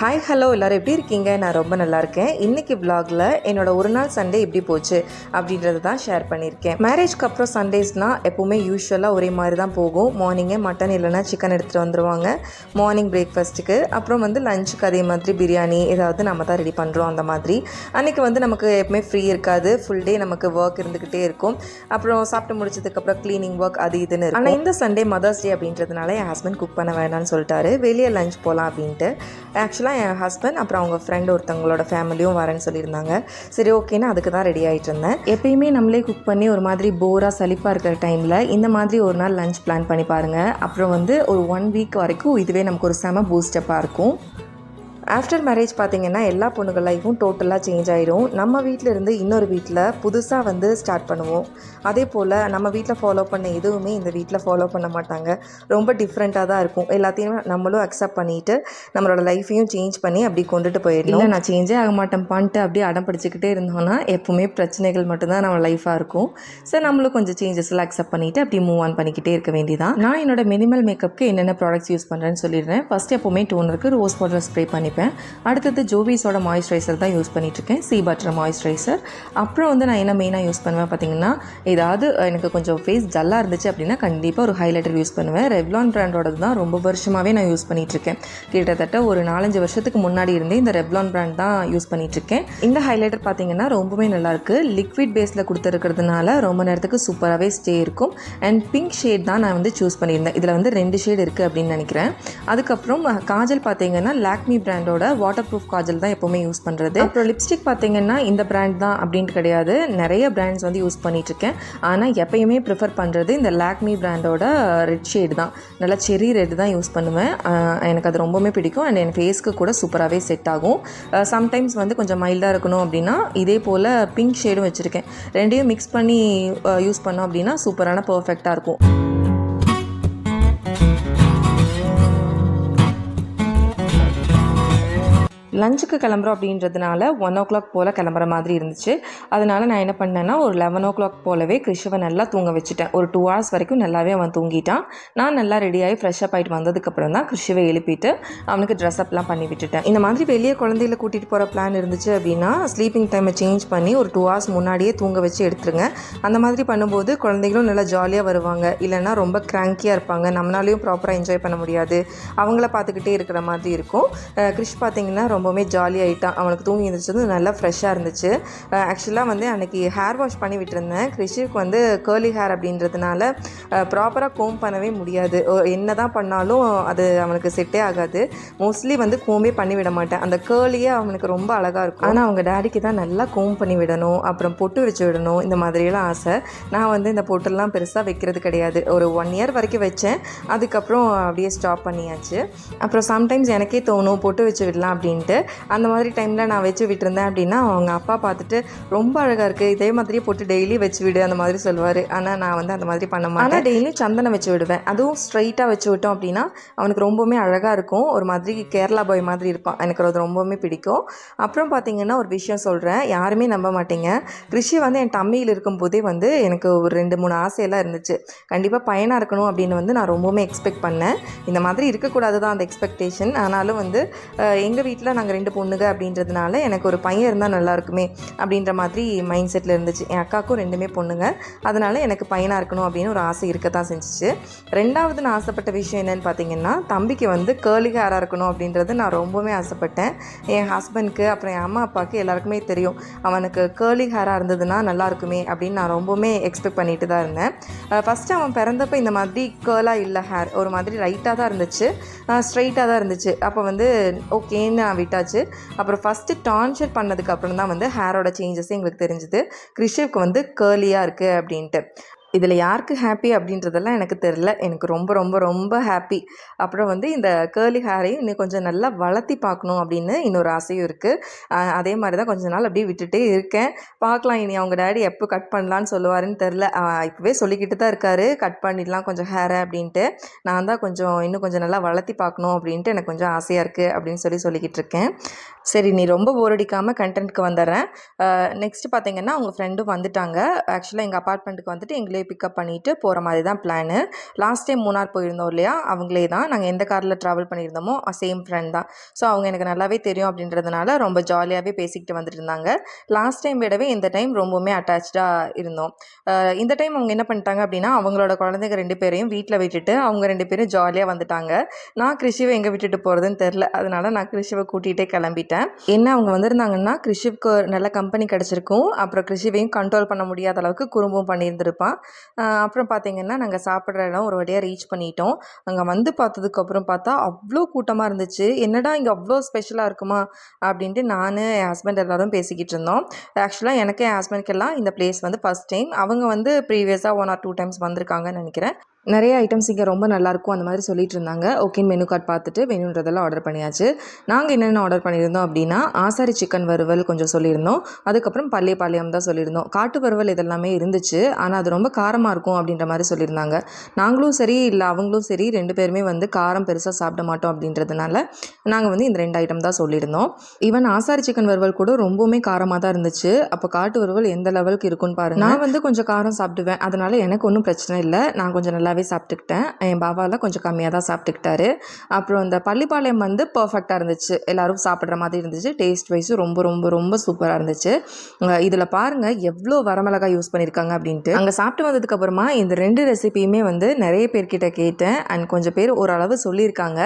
Hi hello எல்லோரும் எப்படி இருக்கீங்க? நான் ரொம்ப நல்லா இருக்கேன். இன்னைக்கு விலாகில் என்னோட ஒரு நாள் சண்டே எப்படி போச்சு அப்படின்றத தான் ஷேர் பண்ணியிருக்கேன். மேரேஜ்க்கு அப்புறம் சண்டேஸ்னால் எப்போவுமே யூஸ்வலாக ஒரே மாதிரி தான் போகும். மார்னிங்கே மட்டன் இல்லைன்னா சிக்கன் எடுத்துகிட்டு வந்துடுவாங்க மார்னிங் பிரேக்ஃபாஸ்ட்டுக்கு அப்புறம் வந்து லஞ்சுக்கு அதே மாதிரி பிரியாணி ஏதாவது நம்ம தான் ரெடி பண்ணுறோம் அந்த மாதிரி. அன்றைக்கி வந்து நமக்கு எப்பவுமே ஃப்ரீ இருக்காது. ஃபுல் டே நமக்கு ஒர்க் இருந்துக்கிட்டே இருக்கும். அப்புறம் சாப்பிட்டு முடிச்சதுக்கப்புறம் க்ளீனிங் ஒர்க் அது இதுன்னு இருக்கும். ஆனால் இந்த சண்டே மதர்ஸ் டே அப்படின்றதுனால என் ஹஸ்பண்ட் குக் பண்ண வேணாம்னு சொல்லிட்டாரு. வெளியே லஞ்ச் போகலாம் அப்படின்ட்டு. ஆக்சுவலாக என் ஹஸ்பண்ட் அப்புறம் அவங்க ஃப்ரெண்ட் ஒருத்தவங்களோட ஃபேமிலியும் வரேன்னு சொல்லியிருந்தாங்க. சரி ஓகேன்னு அதுக்கு தான் ரெடி ஆகிட்டு இருந்தேன். எப்பயுமே நம்மளே குக் பண்ணி ஒரு மாதிரி போராக சலிப்பாக இருக்கிற டைமில் இந்த மாதிரி ஒரு நாள் லஞ்ச் பிளான் பண்ணி பாருங்கள் அப்புறம் வந்து ஒரு ஒன் வீக் வரைக்கும் இதுவே நமக்கு ஒரு செம பூஸ்டப்பாக இருக்கும் ஆஃப்டர் மேரேஜ் பார்த்தீங்கன்னா எல்லா பொண்ணுகள் லைஃப்பும் டோட்டலாக சேஞ்ச் ஆகிடும் நம்ம வீட்டில் இருந்து இன்னொரு வீட்டில் புதுசாக வந்து ஸ்டார்ட் பண்ணுவோம். அதே போல் நம்ம வீட்டில் ஃபாலோ பண்ண எதுவுமே இந்த வீட்டில் ஃபாலோ பண்ண மாட்டாங்க. ரொம்ப டிஃப்ரெண்ட்டாக தான் இருக்கும். எல்லாத்தையும் நம்மளும் அக்செப்ட் பண்ணிட்டு நம்மளோட லைஃப்பையும் சேஞ்ச் பண்ணி அப்படி கொண்டுட்டு போயிடணும். இல்லை நான் சேஞ்சே ஆக மாட்டேன் பண்ணிட்டு அப்படியே அடம் பிடிச்சிக்கிட்டே இருந்தோம்னா எப்போவுமே பிரச்சனைகள் மட்டும்தான் நம்ம லைஃபாக இருக்கும். ஸோ நம்மளும் கொஞ்சம் சேஞ்சஸ்லாம் அக்செப்ட் பண்ணிவிட்டு அப்படி மூவ் ஆன் பண்ணிக்கிட்டே இருக்க வேண்டியதான் நான் என்னோட மினிமல் மேக்கப்புக்கு என்னென்ன ப்ராடக்ட்ஸ் யூஸ் பண்ணுறேன்னு சொல்லிடுறேன். ஃபஸ்ட் எப்போவுமே டோனருக்கு ரோஸ் பவுடர் ஸ்ப்ரே பண்ணிப்பேன். அடுத்தது ஜோவிஸோட மாய்ஸ்சரைசர் தான் யூஸ் பண்ணிகிட்ருக்கேன் சி பட்டர் மாய்ஸ்சரைசர் அப்புறம் வந்து நான் என்ன மெயினாக யூஸ் பண்ணுவேன் பார்த்தீங்கன்னா ஏதாவது எனக்கு கொஞ்சம் ஃபேஸ் ஜல்லாக இருந்துச்சு அப்படின்னா கண்டிப்பாக ஒரு ஹைலைட்டர் யூஸ் பண்ணுவேன். ரெவ்லான் பிராண்டோடது தான் ரொம்ப வருஷமாகவே நான் யூஸ் பண்ணிகிட்ருக்கேன் கிட்டத்தட்ட ஒரு நாலஞ்சு வருஷத்துக்கு முன்னாடி இருந்தே இந்த ரெவ்லான் பிராண்ட் தான் யூஸ் பண்ணிகிட்ருக்கேன் இந்த ஹைலைட்டர் பார்த்தீங்கன்னா ரொம்பவே நல்லாயிருக்கு லிக்விட் பேஸில் கொடுத்துருக்கிறதுனால ரொம்ப நேரத்துக்கு சூப்பராகவே ஸ்டே இருக்கும். அண்ட் பிங்க் ஷேட் தான் நான் வந்து சூஸ் பண்ணியிருந்தேன். இதில் வந்து ரெண்டு ஷேட் இருக்குது அப்படின்னு நினைக்கிறேன். அதுக்கப்புறம் காஜல் பார்த்தீங்கன்னா லாக்மி பிராண்ட் பிராண்டோட வாட்டர் ப்ரூஃப் காஜல் தான் எப்போவுமே யூஸ் பண்ணுறது அப்புறம் லிப்ஸ்டிக் பார்த்தீங்கன்னா இந்த பிராண்ட் தான் அப்படின்ட்டு கிடையாது. நிறைய பிராண்ட்ஸ் வந்து யூஸ் பண்ணிகிட்ருக்கேன் இருக்கேன் ஆனால் எப்பயுமே ப்ரிஃபர் பண்ணுறது இந்த லாக்மி பிராண்டோட ரெட் ஷேடு தான். நல்லா செரி ரெட் தான் யூஸ் பண்ணுவேன். எனக்கு அது ரொம்பவுமே பிடிக்கும். அண்ட் என் ஃபேஸ்க்கு கூட சூப்பராகவே செட் ஆகும். சம்டைம்ஸ் வந்து கொஞ்சம் மைல்டாக இருக்கணும் அப்படின்னா இதே போல் பிங்க் ஷேடும் வச்சுருக்கேன். ரெண்டையும் மிக்ஸ் பண்ணி யூஸ் பண்ணோம் அப்படின்னா சூப்பரான பர்ஃபெக்டாக இருக்கும். லஞ்சுக்கு கிளம்புறோம் அப்படின்றதுனால ஒன் ஓ கிளாக் போல் கிளம்புற மாதிரி இருந்துச்சு. அதனால் நான் என்ன பண்ணேன்னா ஒரு லெவன் ஓ கிளாக் போலவே கிருஷவை நல்லா தூங்க வச்சுட்டேன். ஒரு டூ ஹவர்ஸ் வரைக்கும் நல்லாவே அவன் தூங்கிட்டான். நான் நல்லா ரெடியாகி ஃப்ரெஷ்அப் ஆகிட்டு வந்ததுக்கப்புறம் தான் கிருஷவை எழுப்பிட்டு அவனுக்கு ட்ரெஸ் அப்லாம் பண்ணி விட்டுட்டேன். இந்த மாதிரி வெளியே குழந்தைகளை கூட்டிகிட்டு போகிற பிளான் இருந்துச்சு அப்படின்னா ஸ்லீப்பிங் டைமை சேஞ்ச் பண்ணி ஒரு டூ ஹவர்ஸ் முன்னாடியே தூங்க வச்சு எடுத்துருங்க. அந்த மாதிரி பண்ணும்போது குழந்தைகளும் நல்லா ஜாலியாக வருவாங்க. இல்லைனா ரொம்ப கிராங்கியாக இருப்பாங்க. நம்மளாலையும் ப்ராப்பராக என்ஜாய் பண்ண முடியாது. அவங்கள பார்த்துக்கிட்டே இருக்கிற மாதிரி இருக்கும். கிருஷ் பார்த்தீங்கன்னா ரொம்ப ரொம்பவுமே ஜாலி ஆகிட்டான் அவனுக்கு தூங்கி இருந்துச்சு நல்லா ஃப்ரெஷ்ஷாக இருந்துச்சு. ஆக்சுவலாக வந்து அன்றைக்கி ஹேர் வாஷ் பண்ணி விட்டுருந்தேன். கிருஷிக்கு வந்து கேர்லி ஹேர் அப்படின்றதுனால ப்ராப்பராக கோம் பண்ணவே முடியாது. என்ன தான் பண்ணாலும் அது அவனுக்கு செட்டே ஆகாது. மோஸ்ட்லி வந்து கோம்பே பண்ணி விட மாட்டேன். அந்த கேர்லியே அவனுக்கு ரொம்ப அழகாக இருக்கும். ஆனால் அவங்க டேடிக்கு தான் நல்லா கோம் பண்ணி விடணும். அப்புறம் பொட்டு வச்சு விடணும். இந்த மாதிரியெல்லாம் ஆசை. நான் வந்து இந்த பொட்டெல்லாம் பெருசாக வைக்கிறது கிடையாது. ஒரு ஒன் இயர் வரைக்கும் வச்சேன். அதுக்கப்புறம் அப்படியே ஸ்டாப் பண்ணியாச்சு. அப்புறம் சம்டைம்ஸ் எனக்கே தோணும் பொட்டு வச்சு விடலாம் அப்படின்ட்டு. அந்த மாதிரி டைமில் நான் வச்சு விட்டுருந்தேன் அப்படின்னா அவங்க அப்பா பார்த்துட்டு ரொம்ப அழகாக இருக்குது இதே மாதிரியே போட்டு டெய்லி வச்சு விடு அந்த மாதிரி சொல்லுவார். ஆனால் நான் வந்து அந்த மாதிரி பண்ண மாட்டேன். ஆனால் டெய்லியும் சந்தனம் வச்சு விடுவேன். அதுவும் ஸ்ட்ரைட்டாக வச்சு விட்டோம் அப்படின்னா அவனுக்கு ரொம்பவுமே அழகாக இருக்கும். ஒரு மாதிரி கேரளா பாய் மாதிரி இருப்பான். எனக்கு அது ரொம்பவுமே பிடிக்கும். அப்புறம் பார்த்தீங்கன்னா ஒரு விஷயம் சொல்கிறேன் யாருமே நம்ப மாட்டீங்க. ரிஷி வந்து என் தம்மியில் இருக்கும்போதே வந்து எனக்கு ஒரு ரெண்டு மூணு ஆசையெல்லாம் இருந்துச்சு. கண்டிப்பாக பயனாக இருக்கணும் அப்படின்னு வந்து நான் ரொம்பவுமே எக்ஸ்பெக்ட் பண்ணேன். இந்த மாதிரி இருக்கக்கூடாது தான் அந்த எக்ஸ்பெக்டேஷன் ஆனாலும் வந்து எங்கள் வீட்டில் நாங்கள் ரெண்டு பொண்ணுங்க அப்படின்றதுனால எனக்கு ஒரு பையன் இருந்தால் நல்லா இருக்குமே அப்படின்ற மாதிரி மைண்ட் செட்டில் இருந்துச்சு. என் அக்காவுக்கும் ரெண்டுமே பொண்ணுங்க. அதனால் எனக்கு பையனாக இருக்கணும் அப்படின்னு ஒரு ஆசை இருக்க தான் செஞ்சுச்சு. ரெண்டாவது நான் ஆசைப்பட்ட விஷயம் என்னன்னு பார்த்தீங்கன்னா தம்பிக்கு வந்து கேர்லி ஹேராக இருக்கணும் அப்படின்றது நான் ரொம்பவுமே ஆசைப்பட்டேன். என் ஹஸ்பண்ட்க்கு அப்புறம் என் அம்மா அப்பாவுக்கு எல்லாருக்குமே தெரியும். அவனுக்கு கேர்லி ஹேராக இருந்ததுன்னா நல்லா இருக்குமே அப்படின்னு நான் ரொம்பவுமே எக்ஸ்பெக்ட் பண்ணிட்டு தான் இருந்தேன். ஃபஸ்ட்டு அவன் பிறந்தப்போ இந்த மாதிரி கேர்லாக இல்லை ஹேர் ஒரு மாதிரி ரைட்டாக தான் இருந்துச்சு. ஸ்ட்ரைட்டாக தான் இருந்துச்சு. அப்போ வந்து ஓகேன்னு நான் விட்டாச்சு அப்புறம் ஃபஸ்ட்டு டான்ஷர் பண்ணதுக்கு அப்புறம் தான் வந்து ஹேரோட சேஞ்சஸே எங்களுக்கு தெரிஞ்சுது. கிறிஷுக்கு வந்து கேர்லியாக இருக்குது அப்படின்ட்டு. இதில் யாருக்கு ஹாப்பி அப்படின்றதெல்லாம் எனக்கு தெரில எனக்கு ரொம்ப ரொம்ப ரொம்ப ஹாப்பி அப்புறம் வந்து இந்த கேர்லி ஹேரையும் இன்னும் கொஞ்சம் நல்லா வளர்த்தி பார்க்கணும் அப்படின்னு இன்னொரு ஆசையும் இருக்குது அதே மாதிரி தான் கொஞ்ச நாள் அப்படியே விட்டுட்டே இருக்கேன். பார்க்கலாம் இனி அவங்க டேடி எப்போ கட் பண்ணலான்னு சொல்லுவாருன்னு தெரில இப்போவே சொல்லிக்கிட்டு தான் இருக்காரு. கட் பண்ணிடலாம் கொஞ்சம் ஹேரை அப்படின்ட்டு. நான் தான் கொஞ்சம் இன்னும் கொஞ்சம் நல்லா வளர்த்தி பார்க்கணும் அப்படின்ட்டு எனக்கு கொஞ்சம் ஆசையாக இருக்குது அப்படின்னு சொல்லி சொல்லிக்கிட்டு இருக்கேன். சரி நீ ரொம்ப போர் அடிக்காமல் கண்டென்ட்க்கு வந்துடுறேன். நெக்ஸ்ட் பார்த்தீங்கன்னா அவங்க ஃப்ரெண்டும் வந்துட்டாங்க. ஆக்சுவலாக எங்கள் அப்பார்ட்மெண்ட்டுக்கு வந்துட்டு எங்களே அவங்களே பிக்கப் பண்ணிவிட்டு போகிற மாதிரி தான் பிளானு லாஸ்ட் டைம் மூணார் போயிருந்தோம் இல்லையா? அவங்களே தான். நாங்கள் எந்த காரில் ட்ராவல் பண்ணியிருந்தோமோ சேம் ஃப்ரெண்ட் தான். ஸோ அவங்க எனக்கு நல்லாவே தெரியும் அப்படின்றதுனால ரொம்ப ஜாலியாகவே பேசிக்கிட்டு வந்துட்டு இருந்தாங்க. லாஸ்ட் டைம் விடவே இந்த டைம் ரொம்பவுமே அட்டாச்சாக இருந்தோம். இந்த டைம் அவங்க என்ன பண்ணிட்டாங்க அப்படின்னா அவங்களோட குழந்தைங்க ரெண்டு பேரையும் வீட்டில் விட்டுட்டு அவங்க ரெண்டு பேரும் ஜாலியாக வந்துட்டாங்க. நான் கிருஷிவை எங்கே விட்டுட்டு போகிறதுன்னு தெரில அதனால நான் கிருஷிவை கூட்டிகிட்டே கிளம்பிட்டேன். என்ன அவங்க வந்திருந்தாங்கன்னா கிருஷிவுக்கு நல்ல கம்பெனி கிடச்சிருக்கும். அப்புறம் கிருஷிவையும் கண்ட்ரோல் பண்ண முடியாத அளவுக்கு குறும்பும் பண்ணியிருந்திருப்பான். அப்புறம் பார்த்தீங்கன்னா நாங்கள் சாப்பிட்ற இடம் ஒரு வழியாக ரீச் பண்ணிட்டோம். அங்கே வந்து பார்த்ததுக்கப்புறம் பார்த்தா அவ்வளோ கூட்டமாக இருந்துச்சு. என்னடா இங்கே அவ்வளோ ஸ்பெஷலாக இருக்குமா? அப்படின்ட்டு நான் என் ஹஸ்பண்ட் எல்லோரும் பேசிக்கிட்டு இருந்தோம். ஆக்சுவலாக எனக்கு என் ஹஸ்பண்ட்க்கெல்லாம் இந்த பிளேஸ் வந்து ஃபஸ்ட் டைம் அவங்க வந்து ப்ரீவியஸாக ஒன் ஆர் டூ டைம்ஸ் வந்திருக்காங்கன்னு நினைக்கிறேன். நிறைய ஐட்டம்ஸ் இங்கே ரொம்ப நல்லாயிருக்கும் அந்த மாதிரி சொல்லிட்டு இருந்தாங்க ஓகே மெனு கார்டு பார்த்துட்டு வேணுன்றதெல்லாம் ஆர்டர் பண்ணியாச்சு. நாங்கள் என்னென்ன ஆர்டர் பண்ணியிருந்தோம் அப்படின்னா ஆசாரி சிக்கன் வறுவல் கொஞ்சம் சொல்லியிருந்தோம். அதுக்கப்புறம் பள்ளிப்பாளையம் தான் சொல்லியிருந்தோம். காட்டு வறுவல் இதெல்லாமே இருந்துச்சு. ஆனால் அது ரொம்ப காரமாக இருக்கும் அப்படின்ற மாதிரி சொல்லியிருந்தாங்க. நாங்களும் சரி இல்லை அவங்களும் சரி ரெண்டு பேருமே வந்து காரம் பெருசாக சாப்பிட மாட்டோம் அப்படின்றதுனால நாங்கள் வந்து இந்த ரெண்டு ஐட்டம் தான் சொல்லியிருந்தோம். ஈவன் ஆசாரி சிக்கன் வறுவல் கூட ரொம்பவுமே காரமாக தான் இருந்துச்சு. அப்போ காட்டு வறுவல் எந்த லெவலுக்கு இருக்குன்னு பாருங்க. நான் வந்து கொஞ்சம் காரம் சாப்பிடுவேன். அதனால எனக்கு ஒன்றும் பிரச்சனை இல்லை. நான் கொஞ்சம் நல்லாவே சாப்பிட்டுக்கிட்டேன். என் பாபாலாம் கொஞ்சம் கம்மியாக தான் சாப்பிட்டுக்கிட்டாரு. அப்புறம் இந்த பள்ளிப்பாளையம் வந்து பர்ஃபெக்டாக இருந்துச்சு. எல்லாரும் சாப்பிட்ற மாதிரி இருந்துச்சு. டேஸ்ட் வைஸும் ரொம்ப ரொம்ப ரொம்ப சூப்பராக இருந்துச்சு. இதில் பாருங்கள் எவ்வளோ வரமிளகாய் யூஸ் பண்ணியிருக்காங்க அப்படின்ட்டு. அங்கே சாப்பிட்டு வந்ததுக்கப்புறமா இந்த ரெண்டு ரெசிபியுமே வந்து நிறைய பேர்கிட்ட கேட்டேன். அண்ட் கொஞ்சம் பேர் ஓரளவு சொல்லியிருக்காங்க.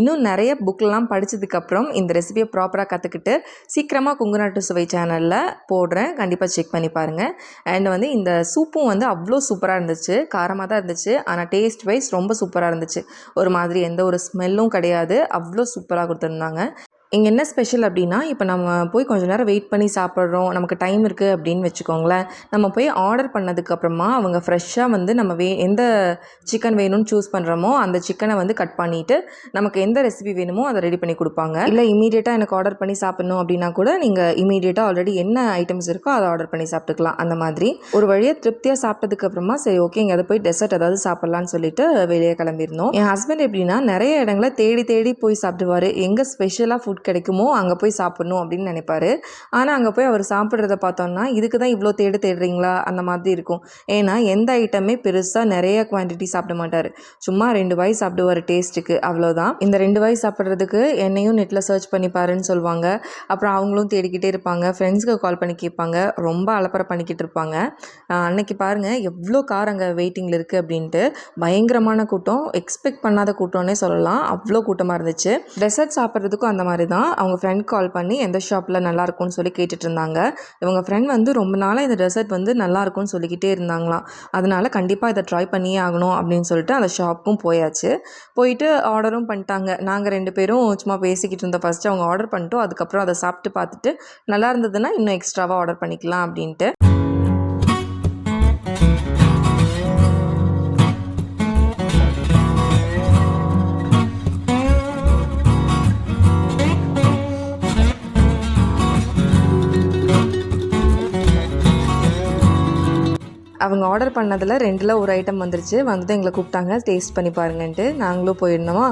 இன்னும் நிறைய புக்லாம் படித்ததுக்கப்புறம் இந்த ரெசிபியை ப்ராப்பராக கற்றுக்கிட்டு சீக்கிரமாக குங்குநாட்டு சுவை சேனலில் போடுறேன். கண்டிப்பாக செக் பண்ணி பாருங்கள் அண்ட் வந்து இந்த சூப்பும் வந்து அவ்வளோ சூப்பராக இருந்துச்சு. காரமாக தான் இருந்துச்சு. ஆனால் டேஸ்ட் வைஸ் ரொம்ப சூப்பராக இருந்துச்சு. ஒரு மாதிரி எந்த ஒரு ஸ்மெல்லும் கிடையாது. அவ்வளோ சூப்பராக கொடுத்துருந்தாங்க. இங்கே என்ன ஸ்பெஷல் அப்படின்னா இப்போ நம்ம போய் கொஞ்ச நேரம் வெயிட் பண்ணி சாப்பிட்றோம் நமக்கு டைம் இருக்குது அப்படின்னு வச்சுக்கோங்களேன். நம்ம போய் ஆர்டர் பண்ணதுக்கப்புறமா அவங்க ஃப்ரெஷ்ஷாக வந்து நம்ம வே எந்த சிக்கன் வேணும்னு சூஸ் பண்ணுறோமோ அந்த சிக்கனை வந்து கட் பண்ணிவிட்டு நமக்கு எந்த ரெசிபி வேணுமோ அதை ரெடி பண்ணி கொடுப்பாங்க. இல்லை இமீடியட்டாக எனக்கு ஆர்டர் பண்ணி சாப்பிட்ணும் அப்படின்னா கூட நீங்கள் இமீடியட்டாக ஆல்ரெடி என்ன ஐட்டம்ஸ் இருக்கோ அதை ஆர்டர் பண்ணி சாப்பிட்டுக்கலாம். அந்த மாதிரி. ஒரு வழியாக திருப்தியாக சாப்பிட்டதுக்கப்புறமா சரி ஓகே இங்கே அதை போய் டெசர்ட் ஏதாவது சாப்பிட்லான்னு சொல்லிட்டு வெளியே கிளம்பியிருந்தோம் என் ஹஸ்பண்ட் எப்படின்னா நிறைய இடங்களை தேடி தேடி போய் சாப்பிடுவார். எங்கே ஸ்பெஷலாக ஃபுட் கிடைக்குமோ அங்கே போய் சாப்பிட்ணும் அப்படின்னு நினைப்பாரு. ஆனால் அங்கே போய் அவர் சாப்பிட்றத பார்த்தோம்னா இதுக்கு தான் இவ்வளோ தேடு தேடுறீங்களா? அந்த மாதிரி இருக்கும். ஏன்னா எந்த ஐட்டமே பெருசாக நிறைய குவான்டிட்டி சாப்பிட மாட்டார். சும்மா ரெண்டு வாய் சாப்பிடுவார் டேஸ்ட்டுக்கு அவ்வளோதான் இந்த ரெண்டு வாய் சாப்பிட்றதுக்கு என்னையும் நெட்டில் சர்ச் பண்ணி பாருன்னு சொல்லுவாங்க. அப்புறம் அவங்களும் தேடிக்கிட்டே இருப்பாங்க. ஃப்ரெண்ட்ஸ்க்கு கால் பண்ணி கேட்பாங்க. ரொம்ப அலப்பறை பண்ணிக்கிட்டு இருப்பாங்க. அன்னைக்கு பாருங்கள் எவ்வளோ கார் அங்கே வெயிட்டிங்கில் இருக்குது அப்படின்ட்டு பயங்கரமான கூட்டம். எக்ஸ்பெக்ட் பண்ணாத கூட்டம்னே சொல்லலாம். அவ்வளோ கூட்டமாக இருந்துச்சு. டெசர்ட் சாப்பிட்றதுக்கும் அந்த மாதிரி தான் அவங்க ஃப்ரெண்ட் கால் பண்ணி எந்த ஷாப்பில் நல்லா இருக்கும்னு சொல்லி கேட்டுட்டு இருந்தாங்க இவங்க ஃப்ரெண்ட் வந்து ரொம்ப நாளாக இந்த டெசர்ட் வந்து நல்லாயிருக்கும்னு சொல்லிக்கிட்டே இருந்தாங்களாம். அதனால் கண்டிப்பாக இதை ட்ரை பண்ணியே ஆகணும் அப்படின்னு சொல்லிட்டு அந்த ஷாப்புக்கும் போயாச்சு. போயிட்டு ஆர்டரும் பண்ணிட்டாங்க. நாங்கள் ரெண்டு பேரும் சும்மா பேசிக்கிட்டு இருந்தோம். ஃபஸ்ட்டு அவங்க ஆர்டர் பண்ணிட்டோம். அதுக்கப்புறம் அதை சாப்பிட்டு பார்த்துட்டு நல்லா இருந்ததுன்னா இன்னும் எக்ஸ்ட்ராவாக ஆர்டர் பண்ணிக்கலாம் அப்படின்ட்டு. அவங்க ஆர்டர் பண்ணதில் ரெண்டில் ஒரு ஐட்டம் வந்துருச்சு. வந்துட்டு எங்களை கூப்பிட்டாங்க. டேஸ்ட் பண்ணி பாருங்கன்ட்டு. நாங்களும் போயிருந்தோமா?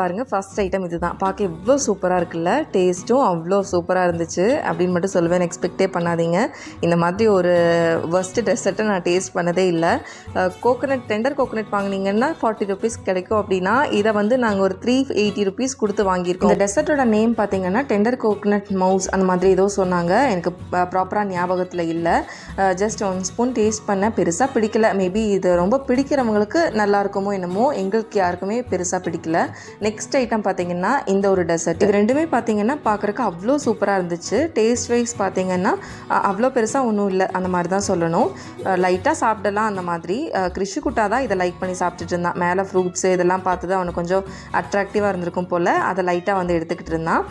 பாருங்கள் ஃபஸ்ட் ஃபர்ஸ்ட் ஐட்டம் இதுதான். பார்க்க எவ்வளோ சூப்பராக இருக்குல்ல? டேஸ்ட்டும் அவ்வளோ சூப்பராக இருந்துச்சு. அப்படின்னு மட்டும் சொல்லுவேன். எக்ஸ்பெக்டே பண்ணாதீங்க. இந்த மாதிரி ஒரு ஃபஸ்ட்டு டெசர்ட்டை நான் டேஸ்ட் பண்ணதே இல்லை. கோகோனட் டெண்டர் கோகோனட் வாங்கினீங்கன்னா ஃபார்ட்டி ருபீஸ் கிடைக்கும் அப்படின்னா இதை வந்து நாங்கள் ஒரு த்ரீ எயிட்டி ருபீஸ் கொடுத்து வாங்கியிருக்கோம். இந்த டெசர்ட்டோட நேம் பார்த்தீங்கன்னா டெண்டர் கோகோனட் மவுஸ் அந்த மாதிரி ஏதோ சொன்னாங்க. எனக்கு ப்ராப்பராக ஞாபகத்தில் இல்லை. ஜஸ்ட் ஒன் ஸ்பூன் டேஸ்ட் பண்ண பெருசாக பிடிக்கல. மேபி இது ரொம்ப பிடிக்கிறவங்களுக்கு நல்லா இருக்குமோ என்னமோ எங்களுக்கு யாருக்குமே பெருசாக பிடிக்கல. நெக்ஸ்ட் ஐட்டம் பார்த்தீங்கன்னா இந்த ஒரு டெசர்ட் இது ரெண்டுமே பார்த்தீங்கன்னா பார்க்குறக்கு அவ்வளோ சூப்பராக இருந்துச்சு. டேஸ்ட் வைஸ் பார்த்தீங்கன்னா அவ்வளோ பெருசாக ஒன்றும் இல்லை. அந்த மாதிரி தான் சொல்லணும் லைட்டாக சாப்பிடலாம் அந்த மாதிரி. கிருஷி குட்டா தான் இதை லைக் பண்ணி சாப்பிட்டுட்டு இருந்தான். மேலே ஃப்ரூட்ஸு இதெல்லாம் பார்த்து தான் அவனுக்கு கொஞ்சம் அட்ராக்டிவாக இருந்திருக்கும் போல். அதை லைட்டாக வந்து எடுத்துக்கிட்டு இருந்தான்.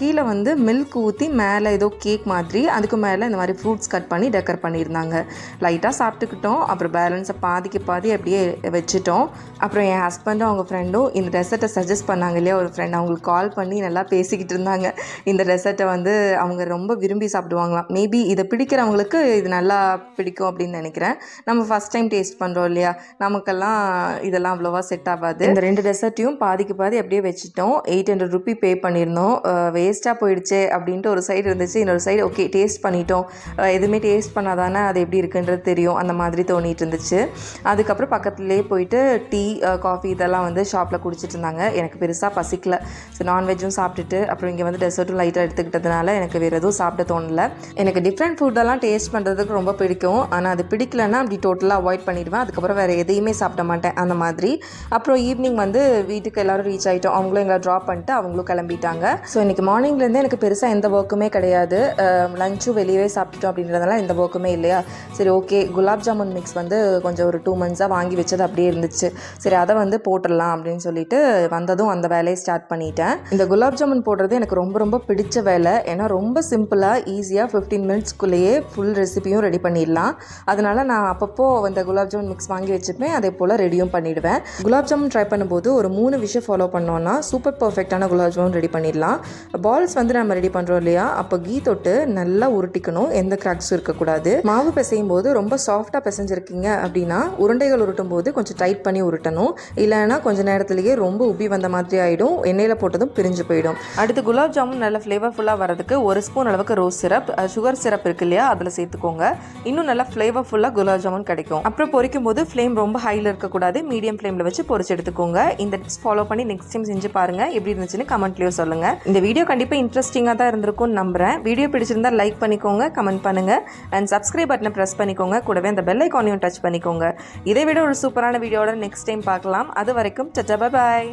கீழே வந்து மில்க் ஊற்றி மேலே ஏதோ கேக் மாதிரி அதுக்கு மேலே இந்த மாதிரி ஃப்ரூட்ஸ் கட் பண்ணி டெக்கர் பண்ணியிருந்தாங்க. லைட்டாக சாப்பிட்டுக்கிட்டோம். அப்புறம் பேலன்ஸை பாதிக்கு பாதி அப்படியே வச்சுட்டோம். அப்புறம் என் ஹஸ்பண்டும் அவங்க ஃப்ரெண்டும் இந்த டெசர்ட்டை சஜஸ்ட் பண்ணாங்க இல்லையா? ஒரு ஃப்ரெண்ட் அவங்களுக்கு கால் பண்ணி நல்லா பேசிக்கிட்டு இருந்தாங்க. இந்த டெசர்ட்டை வந்து அவங்க ரொம்ப விரும்பி சாப்பிடுவாங்களாம். மேபி இதை பிடிக்கிறவங்களுக்கு இது நல்லா பிடிக்கும் அப்படின்னு நினைக்கிறேன். நம்ம ஃபஸ்ட் டைம் டேஸ்ட் பண்ணுறோம் இல்லையா? நமக்கெல்லாம் இதெல்லாம் அவ்வளோவா செட் ஆகாது. இந்த ரெண்டு டெசர்ட்டையும் பாதிக்கு பாதி அப்படியே வச்சுட்டோம். எயிட் ஹண்ட்ரட் ருபி பே பண்ணியிருந்தோம். வேஸ்ட்டாக போயிடுச்சே அப்படின்ட்டு ஒரு சைடு இருந்துச்சு. இன்னொரு சைடு ஓகே டேஸ்ட் பண்ணிட்டோம். எதுவுமே டேஸ்ட் பண்ணாதானே? அது எப்படி இருக்குன்ற அப்படின்றது தெரியும். அந்த மாதிரி தோணிட்டு இருந்துச்சு அதுக்கப்புறம் பக்கத்துலேயே போயிட்டு டீ காஃபி இதெல்லாம் வந்து ஷாப்பில் குடிச்சிட்டு இருந்தாங்க எனக்கு பெருசாக பசிக்கல. ஸோ நான்வெஜ்ஜும் சாப்பிட்டுட்டு அப்புறம் இங்கே வந்து டெசர்ட்டும் லைட்டாக எடுத்துக்கிட்டதுனால எனக்கு வேறு எதுவும் சாப்பிட தோணல. எனக்கு டிஃப்ரெண்ட் ஃபுட்டெல்லாம் டேஸ்ட் பண்ணுறதுக்கு ரொம்ப பிடிக்கும். ஆனால் அது பிடிக்கலன்னா அப்படி டோட்டலாக அவாய்ட் பண்ணிடுவேன். அதுக்கப்புறம் வேறு எதையுமே சாப்பிட மாட்டேன். அந்த மாதிரி. அப்புறம் ஈவினிங் வந்து வீட்டுக்கு எல்லோரும் ரீச் ஆகிட்டோம் அவங்களும் எங்களை ட்ராப் பண்ணிட்டு அவங்களும் கிளம்பிட்டாங்க. ஸோ இன்றைக்கி மார்னிங்லேருந்து எனக்கு பெருசாக எந்த ஒர்க்குமே கிடையாது. லஞ்சும் வெளியவே சாப்பிட்டுட்டோம் அப்படின்றதுனால எந்த ஒர்க்குமே இல்லையா? சரி ஓகே குலாப் ஜாமுன் மிக்ஸ் வந்து கொஞ்சம் ஒரு டூ மந்த்ஸாக வாங்கி வச்சது அப்படியே இருந்துச்சு. சரி அதை வந்து போட்டுடலாம் அப்படின்னு சொல்லிட்டு வந்ததும் அந்த வேலையை ஸ்டார்ட் பண்ணிட்டேன். இந்த குலாப் ஜாமுன் போடுறது எனக்கு ரொம்ப ரொம்ப பிடிச்ச வேலை. ஏன்னா ரொம்ப சிம்பிளாக ஈஸியாக ஃபிஃப்டீன் மினிட்ஸ்க்குள்ளேயே ஃபுல் ரெசிபியும் ரெடி பண்ணிடலாம். அதனால் நான் அப்பப்போ அந்த குலாப் ஜாமுன் மிக்ஸ் வாங்கி வச்சுப்பேன். அதே போல் ரெடியும் பண்ணிடுவேன். குலாப் ஜாமுன் ட்ரை பண்ணும்போது ஒரு மூணு விஷயம் ஃபாலோ பண்ணோன்னா சூப்பர் பர்ஃபெக்டான குலாப் ஜாமுன் ரெடி பண்ணிடலாம். பால்ஸ் வந்து நம்ம ரெடி பண்ணுறோம் இல்லையா? அப்போ கீ தொட்டு நல்லா உருட்டிக்கணும். எந்த கிராக்ஸும் இருக்கக்கூடாது. மாவு பிசையும் போது ரொம்ப சாஃப்டாக பிசைஞ்சிருக்கீங்க அப்படின்னா உருண்டைகள் உருட்டும் போது கொஞ்சம் டைட் பண்ணி உருட்டணும். இல்லைன்னா கொஞ்சம் நேரத்துலேயே ரொம்ப உப்பி வந்த மாதிரி ஆகிடும் எண்ணெயில் போட்டதும் பிரிஞ்சு போயிடும். அடுத்து குலாப் ஜாமுன் நல்ல ஃப்ளேவர்ஃபுல்லாக வரதுக்கு ஒரு ஸ்பூன் அளவுக்கு ரோஸ் சிரப் சுகர் சிரப் இருக்கு இல்லையா அதில் சேர்த்துக்கோங்க. இன்னும் நல்லா ஃப்ளேவர்ஃபுல்லாக குலாப் ஜாமுன் கிடைக்கும். அப்புறம் பொரிக்கும் போது ஃப்ளேம் ரொம்ப ஹையில் இருக்கக்கூடாது. மீடியம் ஃப்ளேமில் வச்சு பொரிச்சு எடுத்துக்கோங்க. இந்த டிப்ஸ் ஃபாலோ பண்ணி நெக்ஸ்ட் டைம் செஞ்சு பாருங்க. எப்படி இருந்துச்சுன்னு கமெண்ட்லேயும் சொல்லுங்கள் இந்த வீடியோ கண்டிப்பாக இன்ட்ரெஸ்டிங்காக தான் இருந்திருக்கும்னு நம்புறேன். வீடியோ பிடிச்சிருந்தா லைக் பண்ணிக்கோங்க கமெண்ட் பண்ணுங்க. அண்ட் சப்ஸ்கிரைப் பட்டனை ப்ரெஸ் பண்ணிக்கோங்க. கூடவே அந்த பெல் ஐக்கானையும் டச் பண்ணிக்கோங்க. இதை விட ஒரு சூப்பரான வீடியோட நெக்ஸ்ட் டைம் பார்க்கலாம். அது வரைக்கும் சட்டா பாய்